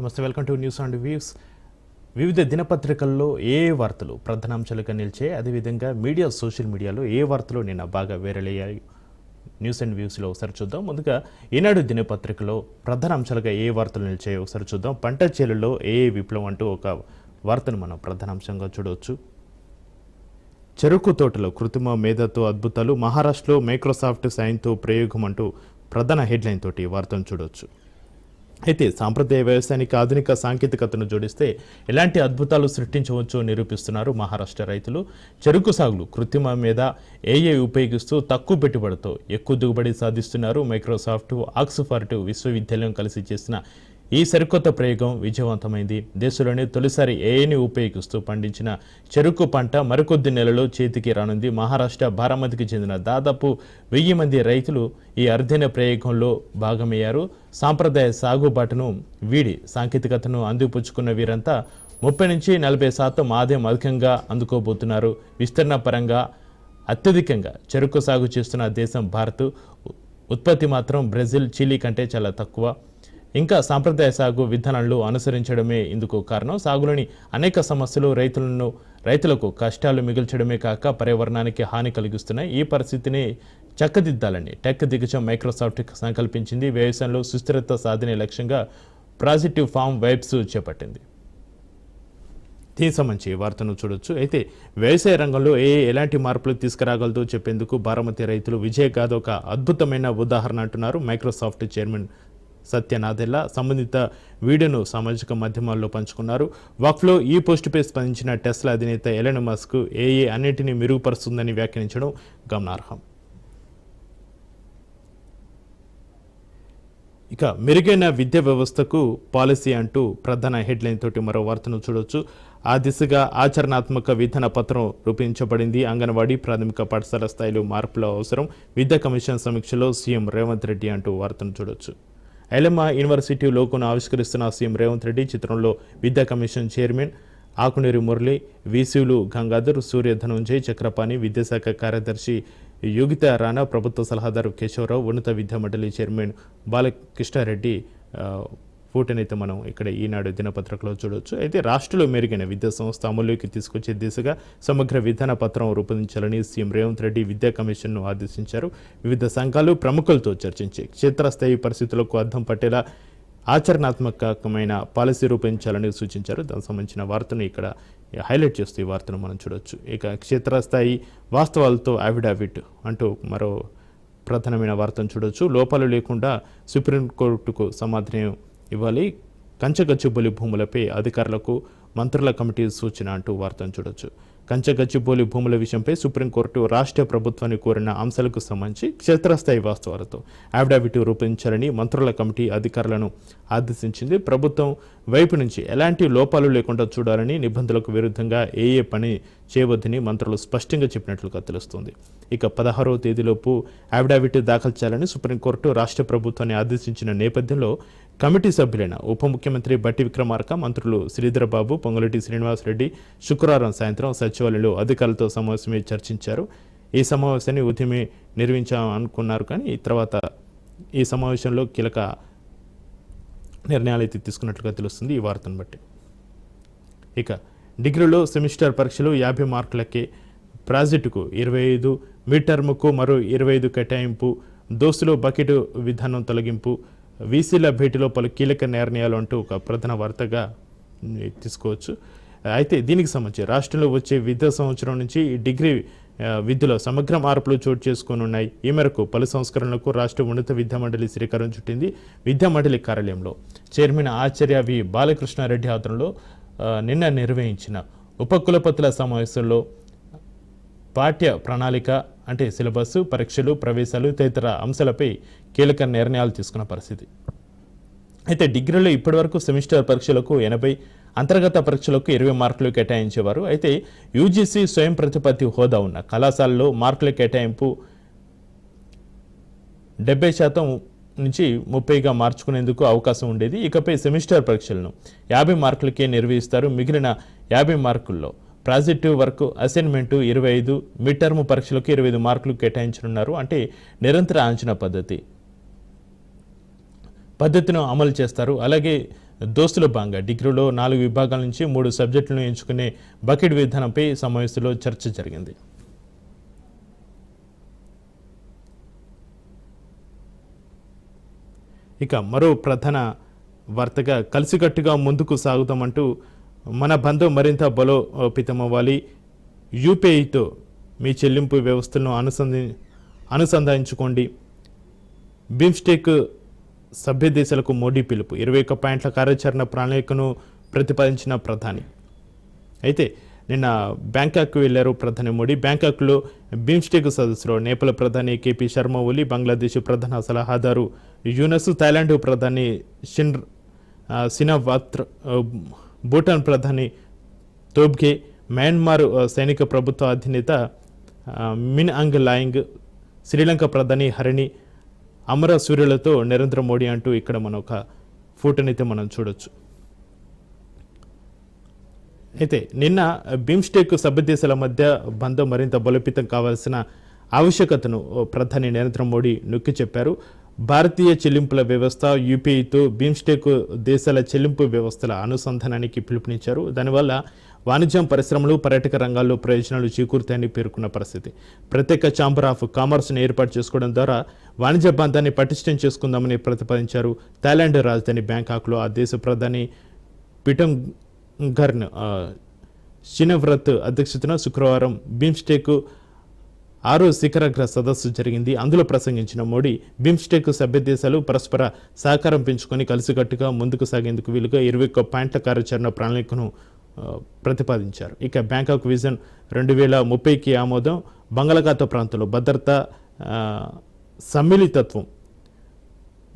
నమస్తే welcome to news and views. వివిధ దినపత్రికల్లో ఏ వార్తలు ప్రధానాంశాలుగా నిలిచే అదేవిధంగా మీడియా సోషల్ మీడియాలో ఏ వార్తలు నిన్న బాగా వేరలయ్యాయి న్యూస్ అండ్ వ్యూస్లో ఒకసారి చూద్దాం. ముందుగా ఈనాడు దినపత్రికలో ప్రధాన అంశాలుగా ఏ వార్తలు నిలిచాయో ఒకసారి చూద్దాం. పంట చేలులో ఏ విప్లవం అంటూ ఒక వార్తను మనం ప్రధానాంశంగా చూడవచ్చు. చెరుకు తోటలో కృత్రిమ మేధతో అద్భుతాలు మహారాష్ట్రలో మైక్రోసాఫ్ట్ సాయంతో ప్రయోగం అంటూ ప్రధాన హెడ్లైన్ తోటి వార్తను చూడవచ్చు. అయితే సాంప్రదాయ వ్యవసాయానికి ఆధునిక సాంకేతికతను జోడిస్తే ఎలాంటి అద్భుతాలు సృష్టించవచ్చో నిరూపిస్తున్నారు మహారాష్ట్ర రైతులు. చెరుకు సాగులు కృత్రిమ మీద ఏఏ ఉపయోగిస్తూ తక్కువ పెట్టుబడితో ఎక్కువ దిగుబడి సాధిస్తున్నారు మైక్రోసాఫ్ట్ ఆక్స్ఫర్డ్ విశ్వవిద్యాలయం కలిసి చేసిన ఈ సరికొత్త ప్రయోగం విజయవంతమైంది. దేశంలోనే తొలిసారి ఏఐని ఉపయోగిస్తూ పండించిన చెరుకు పంట మరికొద్ది నెలలో చేతికి రానుంది. మహారాష్ట్ర బారామతికి చెందిన దాదాపు వెయ్యి మంది రైతులు ఈ అర్ధైన ప్రయోగంలో భాగమయ్యారు. సాంప్రదాయ సాగుబాటును వీడి సాంకేతికతను అందిపుచ్చుకున్న వీరంతా ముప్పై నుంచి నలభై శాతం ఆదాయం అధికంగా అందుకోబోతున్నారు. విస్తరణ పరంగా అత్యధికంగా చెరుకు సాగు చేస్తున్న దేశం భారత్. ఉత్పత్తి మాత్రం బ్రెజిల్ చిలీ కంటే చాలా తక్కువ. ఇంకా సాంప్రదాయ సాగు విధానాలు అనుసరించడమే ఇందుకు కారణం. సాగులోని అనేక సమస్యలు రైతులను రైతులకు కష్టాలు మిగిల్చడమే కాక పర్యావరణానికి హాని కలిగిస్తున్నాయి. ఈ పరిస్థితిని చక్కదిద్దాలని టెక్ దిగ్గజం మైక్రోసాఫ్ట్ సంకల్పించింది. వ్యవసాయంలో సుస్థిరత సాధనే లక్ష్యంగా పాజిటివ్ ఫామ్ వైబ్స్ చేపట్టింది. దీనికి సంబంధించి వార్తను చూడొచ్చు. అయితే వ్యవసాయ రంగంలో ఏ ఎలాంటి మార్పులు తీసుకురాగలదో చెప్పేందుకు బారామతి రైతులు విజయ్ విజయగాథ ఒక అద్భుతమైన ఉదాహరణ అంటున్నారు మైక్రోసాఫ్ట్ చైర్మన్ సత్యనాథెల్లా సంబంధిత వీడియోను సామాజిక మాధ్యమాల్లో పంచుకున్నారు. వాక్లో ఈ పోస్టుపై స్పందించిన టెస్లా అధినేత ఎలెన్ మస్క్ ఏఏ అన్నింటినీ మెరుగుపరుస్తుందని వ్యాఖ్యానించడం గమనార్హం. ఇక మెరుగైన విద్యా వ్యవస్థకు పాలసీ అంటూ ప్రధాన హెడ్లైన్ తోటి మరో వార్తను చూడొచ్చు. ఆ దిశగా ఆచరణాత్మక విధాన పత్రం రూపొందించబడింది. అంగన్వాడీ ప్రాథమిక పాఠశాల స్థాయిలో మార్పుల అవసరం. విద్యా కమిషన్ సమీక్షలో సీఎం రేవంత్ రెడ్డి అంటూ వార్తను చూడొచ్చు. ఎలమ్మ యూనివర్సిటీ లోకోను ఆవిష్కరిస్తున్న సీఎం రేవంత్ రెడ్డి చిత్రంలో విద్యా కమిషన్ చైర్మన్ ఆకునేరి మురళి వీసీలు గంగాధర్ సూర్య ధనంజయ్ చక్రపాణి విద్యాశాఖ కార్యదర్శి యోగిత రాణా ప్రభుత్వ సలహాదారు కేశవరావు ఉన్నత విద్యా మండలి చైర్మన్ బాలకృష్ణారెడ్డి ఆ, మనం ఇక్కడ ఈనాడు దినపత్రికలో చూడొచ్చు. అయితే రాష్ట్రంలో మెరుగైన విద్యా సంస్థ అమలులోకి తీసుకొచ్చే దిశగా సమగ్ర విధాన పత్రం రూపొందించాలని సీఎం రేవంత్ రెడ్డి విద్యా కమిషన్ను ఆదేశించారు. వివిధ సంఘాలు ప్రముఖులతో చర్చించి క్షేత్రస్థాయి పరిస్థితులకు అర్థం పట్టేలా ఆచరణాత్మకమైన పాలసీ రూపొందించాలని సూచించారు. దానికి సంబంధించిన వార్తను ఇక్కడ హైలైట్ చేస్తూ ఈ వార్తను మనం చూడొచ్చు. ఇక క్షేత్రస్థాయి వాస్తవాలతో అవిడావిట్ అంటూ మరో ప్రధానమైన వార్తను చూడొచ్చు. లోపాలు లేకుండా సుప్రీంకోర్టుకు సమాధానం ఇవ్వాలి. కంచగచ్చిబౌలి భూములపై అధికారులకు మంత్రుల కమిటీ సూచన అంటూ వార్తను చూడొచ్చు. కంచగచ్చిబౌలి భూముల విషయంపై సుప్రీంకోర్టు రాష్ట్ర ప్రభుత్వాన్ని కోరిన అంశాలకు సంబంధించి క్షేత్రస్థాయి వాస్తవాలతో అఫిడవిట్ రూపొందించాలని మంత్రుల కమిటీ అధికారులను ఆదేశించింది. ప్రభుత్వం వైపు నుంచి ఎలాంటి లోపాలు లేకుండా చూడాలని నిబంధనలకు విరుద్ధంగా ఏ ఏ పని చేయవద్దని మంత్రులు స్పష్టంగా చెప్పినట్లుగా తెలుస్తుంది. ఇక పదహారవ తేదీలోపు అఫిడవిట్ దాఖలు చేయాలని సుప్రీంకోర్టు రాష్ట్ర ప్రభుత్వాన్ని ఆదేశించిన నేపథ్యంలో కమిటీ సభ్యులైన ఉప ముఖ్యమంత్రి బట్టి విక్రమార్క మంత్రులు శ్రీధరబాబు పొంగులటి శ్రీనివాసరెడ్డి శుక్రవారం సాయంత్రం సచివాలయంలో అధికారులతో సమావేశమై చర్చించారు. ఈ సమావేశాన్ని ఉద్యమే నిర్వహించామనుకున్నారు కానీ తర్వాత ఈ సమావేశంలో కీలక నిర్ణయాలు అయితే తీసుకున్నట్లుగా తెలుస్తుంది ఈ వార్తను బట్టి. ఇక డిగ్రీలో సెమిస్టర్ పరీక్షలు యాభై మార్కులకే ప్రాజెక్టుకు ఇరవై ఐదు మిడ్ టర్మ్కు మరో ఇరవై ఐదు కేటాయింపు దోస్తులో బకెట్ విధానం తొలగింపు వీసీల భేటీలో పలు కీలక నిర్ణయాలు అంటూ ఒక ప్రధాన వార్తగా తీసుకోవచ్చు. అయితే దీనికి సంబంధించి రాష్ట్రంలో వచ్చే విద్యా సంవత్సరం నుంచి డిగ్రీ విద్యలో సమగ్ర మార్పులు చోటు చేసుకొని ఉన్నాయి ఈ మేరకు పలు సంస్కరణలకు రాష్ట్ర ఉన్నత విద్యా మండలి శ్రీకారం చుట్టింది విద్యా మండలి కార్యాలయంలో. చైర్మన్ ఆచార్య వి. బాలకృష్ణారెడ్డి ఆధ్వర్యంలో నిన్న నిర్వహించిన ఉపకులపతుల సమావేశంలో పాఠ్య ప్రణాళిక అంటే సిలబస్ పరీక్షలు ప్రవేశాలు తదితర అంశాలపై కీలక నిర్ణయాలు తీసుకున్న పరిస్థితి. అయితే డిగ్రీలో ఇప్పటివరకు సెమిస్టర్ పరీక్షలకు ఎనభై అంతర్గత పరీక్షలకు ఇరవై మార్కులు కేటాయించేవారు. అయితే యూజీసీ స్వయం ప్రతిపత్తి హోదా ఉన్న కళాశాలలో మార్కుల కేటాయింపు డెబ్బై శాతం నుంచి ముప్పైగా మార్చుకునేందుకు అవకాశం ఉండేది. ఇకపై సెమిస్టర్ పరీక్షలను యాభై మార్కులకే నిర్వహిస్తారు. మిగిలిన యాభై మార్కుల్లో ప్రాజెక్టివ్ వర్క్ అసైన్మెంటు ఇరవై ఐదు మిడ్ టర్మ్ పరీక్షలకు ఇరవై ఐదు మార్కులు కేటాయించనున్నారు. అంటే నిరంతర అంచనా పద్ధతి. పద్ధతిని అమలు చేస్తారు. అలాగే దోస్తుల భాగంగా డిగ్రీలో నాలుగు విభాగాల నుంచి మూడు సబ్జెక్టులను ఎంచుకునే బకెట్ విధానంపై సమావేశంలో చర్చ జరిగింది. ఇక మరో ప్రధాన వార్తగా కలిసికట్టుగా ముందుకు సాగుతామంటూ మన బంధం మరింత బలోపేతమవ్వాలి. యూపీఐతో మీ చెల్లింపు వ్యవస్థలను అనుసంధి అనుసంధానించుకోండి. బిమ్స్టెక్ సభ్య దేశాలకు మోడీ పిలుపు. ఇరవై ఒక్క పాయింట్ల కార్యాచరణ ప్రణాళికను ప్రతిపాదించిన ప్రధాని. అయితే నిన్న బ్యాంకాక్ వెళ్ళారు ప్రధాని మోడీ. బ్యాంకాక్లో బిమ్స్టెక్ సదస్సులో నేపాల్ ప్రధాని కేపీ శర్మ ఓలి బంగ్లాదేశ్ ప్రధాన సలహాదారు యూనస్ థాయిలాండ్ ప్రధాని షిన్ ఆ, భూటాన్ ప్రధాని తోబ్గే మయన్మార్ సైనిక ప్రభుత్వ అధినేత మిన్ అంగ్ లాయింగ్ శ్రీలంక ప్రధాని హరిణి అమర సూర్యులతో నరేంద్ర మోడీ అంటూ ఇక్కడ మనం ఒక ఫోటోనైతే మనం చూడొచ్చు. అయితే నిన్న బిమ్స్టెక్ సభ్యదేశాల మధ్య బంధం మరింత బలోపేతం కావాల్సిన ఆవశ్యకతను ప్రధాని నరేంద్ర మోడీ నొక్కి చెప్పారు. భారతీయ చెల్లింపుల వ్యవస్థ యూపీఐతో బిమ్స్టెక్ దేశాల చెల్లింపు వ్యవస్థల అనుసంధానానికి పిలుపునిచ్చారు. దానివల్ల వాణిజ్యం పరిశ్రమలు పర్యాటక రంగాల్లో ప్రయోజనాలు చేకూరుతాయని పేర్కొన్న పరిస్థితి. ప్రత్యేక ఛాంబర్ ఆఫ్ కామర్స్ను ఏర్పాటు చేసుకోవడం ద్వారా వాణిజ్య బంధాన్ని పటిష్టం చేసుకుందామని ప్రతిపాదించారు. థాయిలాండ్ రాజధాని బ్యాంకాక్లో ఆ దేశ ప్రధాని పిటం గర్న్ షినవ్రత్ అధ్యక్షతన శుక్రవారం బిమ్స్టెక్ ఆరో శిఖరాగ్ర సదస్సు జరిగింది. అందులో ప్రసంగించిన మోడీ బిమ్స్టెక్ సభ్య దేశాలు పరస్పర సహకారం పెంచుకొని కలిసికట్టుగా ముందుకు సాగేందుకు వీలుగా ఇరవై ఒక్క పాయింట్ల కార్యాచరణ ప్రణాళికను ప్రతిపాదించారు. ఇక బ్యాంకాక్ విజన్ రెండు వేల ముప్పైకి ఆమోదం. బంగాళాఖాత ప్రాంతంలో భద్రత సమ్మిళితత్వం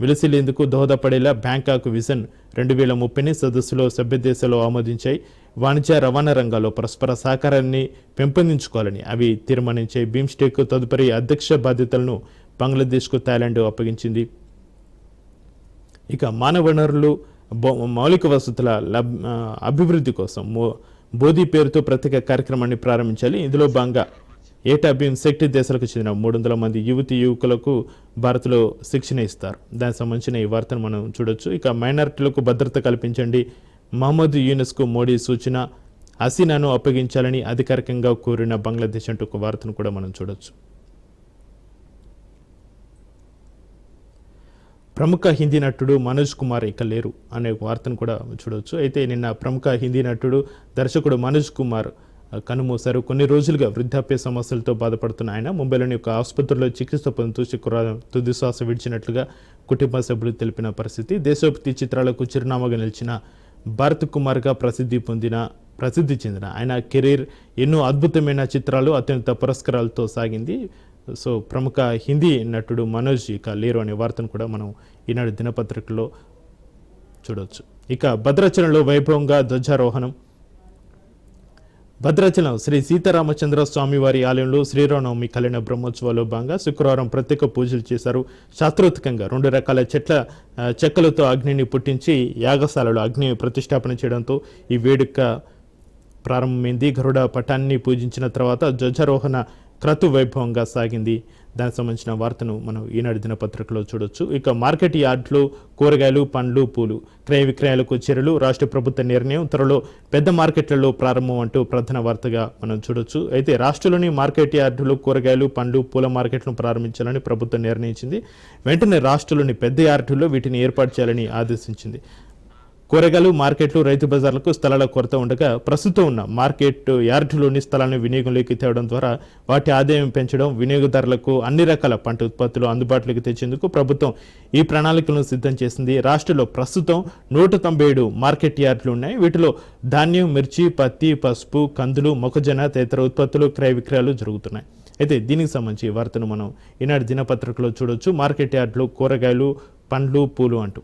విలసిల్లేందుకు దోహదపడేలా బ్యాంకాక్ విజన్ రెండు వేల ముప్పైని సదస్సులో సభ్య దేశాలు ఆమోదించాయి. వాణిజ్య రవాణా రంగాల్లో పరస్పర సహకారాన్ని పెంపొందించుకోవాలని అవి తీర్మానించే బిమ్స్టెక్ తదుపరి అధ్యక్ష బాధ్యతలను బంగ్లాదేశ్కు థాయిలాండ్ అప్పగించింది. ఇక మానవ వనరులు మౌలిక వసతుల లబ్ అభివృద్ధి కోసం బోధి పేరుతో ప్రత్యేక కార్యక్రమాన్ని ప్రారంభించాలి. ఇందులో భాగంగా ఏటా భీమ్ శక్తి దేశాలకు చెందిన మూడు వందల మంది యువతి యువకులకు భారత్లో శిక్షణ ఇస్తారు. దానికి సంబంధించిన ఈ వార్తను మనం చూడొచ్చు. ఇక మైనారిటీలకు భద్రత కల్పించండి. మహమ్మద్ యూనెస్కు మోడీ సూచన హసీనాను అప్పగించాలని అధికారికంగా కోరిన బంగ్లాదేశ్ అంటూ ఒక వార్తను కూడా మనం చూడొచ్చు. ప్రముఖ హిందీ నటుడు మనోజ్ కుమార్ ఇక లేరు అనే వార్తను కూడా చూడవచ్చు అయితే నిన్న ప్రముఖ హిందీ నటుడు దర్శకుడు మనోజ్ కుమార్ కనుమూశారు. కొన్ని రోజులుగా వృద్ధాప్య సమస్యలతో బాధపడుతున్న ఆయన ముంబైలోని ఒక ఆసుపత్రిలో చికిత్స పొందుతూ శుక్రవారం తుదిశ్వాస విడిచినట్లుగా కుటుంబ సభ్యులు తెలిపిన పరిస్థితి. దేశోక్తి చిత్రాలకు చిరునామాగా నిలిచిన భారత్ కుమార్గా ప్రసిద్ధి పొందిన ప్రసిద్ధి చెందిన. ఆయన కెరీర్ ఎన్నో అద్భుతమైన చిత్రాలు అత్యంత పురస్కారాలతో సాగింది. సో ప్రముఖ హిందీ నటుడు మనోజ్ ఇక లేరు అనే వార్తను కూడా మనం ఈనాడు దినపత్రికలో చూడవచ్చు ఇక భద్రాచలంలో వైభవంగా ధ్వజారోహణం భద్రాచలం శ్రీ సీతారామచంద్ర స్వామివారి ఆలయంలో శ్రీరామనవమి కళ్యాణ బ్రహ్మోత్సవాల్లో భాగంగా శుక్రవారం ప్రత్యేక పూజలు చేశారు. శాస్త్రోత్కంగా రెండు రకాల చెట్ల చెక్కలతో అగ్నిని పుట్టించి యాగశాలలో అగ్ని ప్రతిష్టాపన చేయడంతో ఈ వేడుక ప్రారంభమైంది. గరుడ పటాన్ని పూజించిన తర్వాత ధ్వజారోహణ క్రతు వైభవంగా సాగింది. దానికి సంబంధించిన వార్తను మనం ఈనాడు దినపత్రికలో చూడొచ్చు. ఇక మార్కెట్ యార్డ్లు కూరగాయలు పండ్లు పూలు క్రయ విక్రయాలకు చర్యలు రాష్ట్ర ప్రభుత్వ నిర్ణయం త్వరలో పెద్ద మార్కెట్లలో ప్రారంభం అంటూ ప్రధాన వార్తగా మనం చూడొచ్చు. అయితే రాష్ట్రంలోని మార్కెట్ యార్డులు కూరగాయలు పండ్లు పూల మార్కెట్లను ప్రారంభించాలని ప్రభుత్వం నిర్ణయించింది. వెంటనే రాష్ట్రంలోని పెద్ద యార్డుల్లో వీటిని ఏర్పాటు చేయాలని ఆదేశించింది. కూరగాయలు మార్కెట్లు రైతు బజార్లకు స్థలాల కొరత ఉండగా ప్రస్తుతం ఉన్న మార్కెట్ యార్డులోని స్థలాలను వినియోగంలోకి తేవడం ద్వారా వాటి ఆదాయం పెంచడం వినియోగదారులకు అన్ని రకాల పంట ఉత్పత్తులు అందుబాటులోకి తెచ్చేందుకు ప్రభుత్వం ఈ ప్రణాళికలను సిద్ధం చేసింది. రాష్ట్రంలో ప్రస్తుతం నూట తొంభై ఏడు మార్కెట్ యార్డులు ఉన్నాయి. వీటిలో ధాన్యం మిర్చి పత్తి పసుపు కందులు మొక్కజొన్న తదితర ఉత్పత్తులు క్రయ విక్రయాలు జరుగుతున్నాయి. అయితే దీనికి సంబంధించి వార్తను మనం ఈనాడు దినపత్రికలో చూడొచ్చు. మార్కెట్ యార్డులు కూరగాయలు పండ్లు పూలు అంటూ.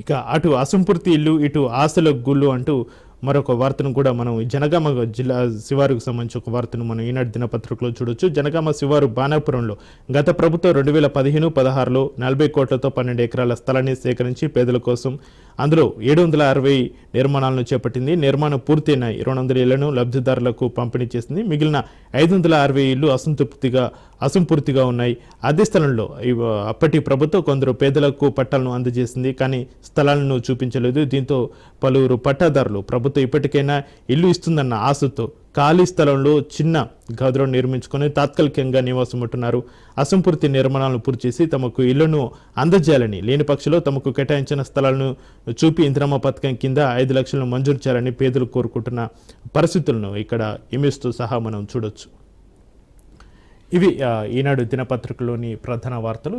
ఇక అటు అసంపూర్తి ఇల్లు ఇటు ఆశల గుళ్ళు అంటూ మరొక వార్తను కూడా మనం జనగామ జిల్లా శివారుకు సంబంధించి ఒక వార్తను మనం ఈనాడు దినపత్రికలో చూడొచ్చు. జనగామ శివారు బాణాపురంలో గత ప్రభుత్వం రెండు వేల పదిహేను పదహారులో నలభై కోట్లతో పన్నెండు ఎకరాల స్థలాన్ని సేకరించి పేదల కోసం అందులో ఏడు వందల అరవై నిర్మాణాలను చేపట్టింది. నిర్మాణం పూర్తయిన ఇరవై వందల ఇళ్ళను లబ్ధిదారులకు పంపిణీ చేసింది. మిగిలిన ఐదు వందల అరవై ఇళ్ళు అసంతృప్తిగా అసంపూర్తిగా ఉన్నాయి. అదే స్థలంలో అప్పటి ప్రభుత్వం కొందరు పేదలకు పట్టాలను అందజేసింది కానీ స్థలాలను చూపించలేదు. దీంతో పలువురు పట్టాదారులు ప్రభుత్వం ఇప్పటికైనా ఇల్లు ఇస్తుందన్న ఆశతో ఖాళీ స్థలంలో చిన్న గదులను నిర్మించుకొని తాత్కాలికంగా నివాసం ఉంటున్నారు. అసంపూర్తి నిర్మాణాలను పూర్తి చేసి తమకు ఇళ్ళను అందజేయాలని లేని పక్షంలో తమకు కేటాయించిన స్థలాలను చూపి ఇంద్రమ్మ పథకం కింద ఐదు లక్షలను మంజూరు చేయాలని పేదలు కోరుకుంటున్న పరిస్థితులను ఇక్కడ ఇమేజ్తో సహా మనం చూడొచ్చు. ఇవి ఈనాడు దినపత్రికలోని ప్రధాన వార్తలు.